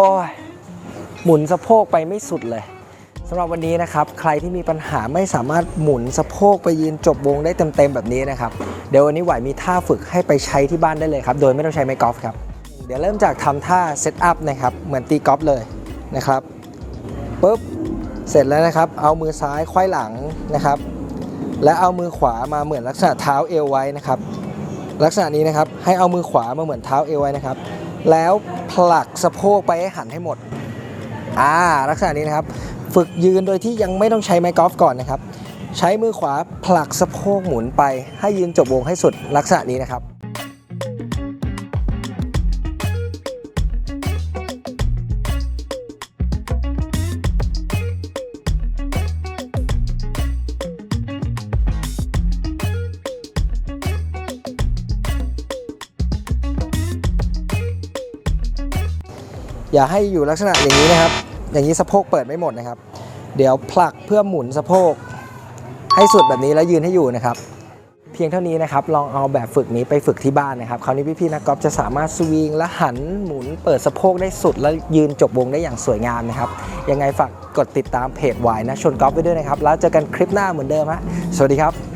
โอ้ยหมุนสะโพกไปไม่สุดเลยสำหรับวันนี้นะครับ ใครที่มีปัญหาไม่สามารถหมุนสะโพกไปยืนจบวงได้เต็มๆแบบนี้นะครับ เดี๋ยววันนี้ไหวมีท่าฝึกให้ไปใช้ที่บ้านได้เลยครับ โดยไม่ต้องใช้ไม้กอล์ฟครับ เดี๋ยวเริ่มจากทำท่าเซตอัพนะครับ เหมือนตีกอล์ฟเลยนะครับปุ๊บ เสร็จแล้วนะครับ เอามือซ้ายไขว้หลังนะครับ และเอามือขวามาเหมือนลักษณะเท้าเอวไว้นะครับ ลักษณะนี้นะครับ ให้เอามือขวามาเหมือนเท้าเอวไว้นะครับ แล้วผลักสะโพกไปให้หันให้หมด อ่าลักษณะนี้นะครับ ฝึกยืนโดยที่ยังไม่ต้องใช้ไม้กอล์ฟก่อนนะครับ ใช้มือขวาผลักสะโพกหมุนไปให้ยืนจบวงให้สุดลักษณะนี้นะครับ อย่าให้อยู่ลักษณะอย่างนี้นะครับ อย่างนี้สะโพกเปิดไม่หมดนะครับ เดี๋ยวผลักเพื่อหมุนสะโพก ให้สุดแบบนี้แล้วยืนให้อยู่นะครับ เพียงเท่านี้นะครับ ลองเอาแบบฝึกนี้ไปฝึกที่บ้านนะครับคราวนี้พี่ๆนักกอล์ฟจะสามารถสวิงและหันหมุนเปิดสะโพกได้สุด แล้วยืนจบวงได้อย่างสวยงามนะครับยังไงฝากกดติดตามเพจวายนะชนกอล์ฟไว้ด้วยนะครับแล้วเจอกันคลิปหน้าเหมือนเดิมฮะสวัสดีครับ